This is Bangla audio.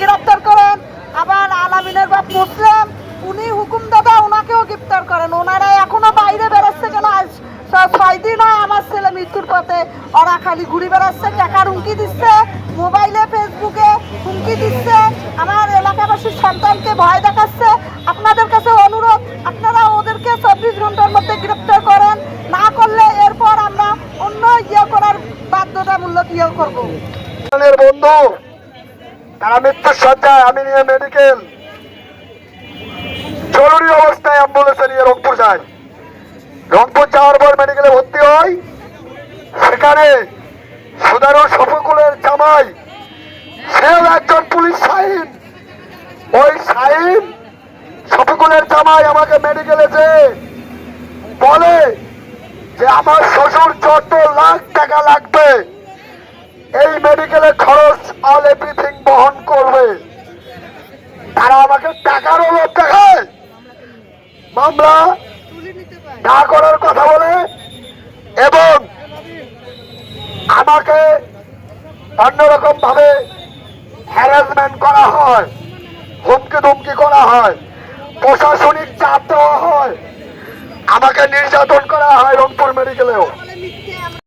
গ্রেপ্তার করেন। আবার আলামিনের বাপ মুসলিম, উনি হুকুম দাদা ওনাকেও গ্রেপ্তার করেন। ওনারা এখনও বাইরে বেরোচ্ছে কেন? আজ ছয় দিন হয় আমার ছেলে মৃত্যুর পথে। ওরা খালি ঘুরে বেড়াচ্ছে টাকার হুমকি দিচ্ছে, মোবাইলে, ফেসবুকে হুমকি দিচ্ছে। আমার এলাকাবাসীর সন্তানকে ভয় দেখাচ্ছে। আপনাদের কাছে অনুরোধ, আপনারা ওদেরকে চব্বিশ ঘণ্টার মধ্যে গ্রেপ্তার করেন। না করলে এরপর আমরা অন্য ইয়ে করার বাধ্যতামূলক ইয়ে করব। বন্ধু তারা মৃত্যুর সজ্জায়, আমি নিয়ে মেডিকেল জরুরি অবস্থায় অ্যাম্বুলেন্সে নিয়ে রংপুর যাই। রংপুর যাওয়ার পর মেডিকেলে ভর্তি হয় সেখানে সুদারু শফিকুলের জামাই, সেও একজন পুলিশ সাইন ওই সাইন শফিকুলের জামাই আমাকে মেডিকেলে যে বলে যে আমার শ্বশুর যত লাখ টাকা লাগবে, এই মেডিকেলে খরচ তারা আমাকে টাকারও লোভ দেখায়। মামলা না করার কথা বলে এবং আমাকে অন্যরকম ভাবে হ্যারাসমেন্ট করা হয় হুমকি ধুমকি করা হয়, প্রশাসনিক চাপ দেওয়া হয়, আমাকে নির্যাতন করা হয় রংপুর মেডিকেলেও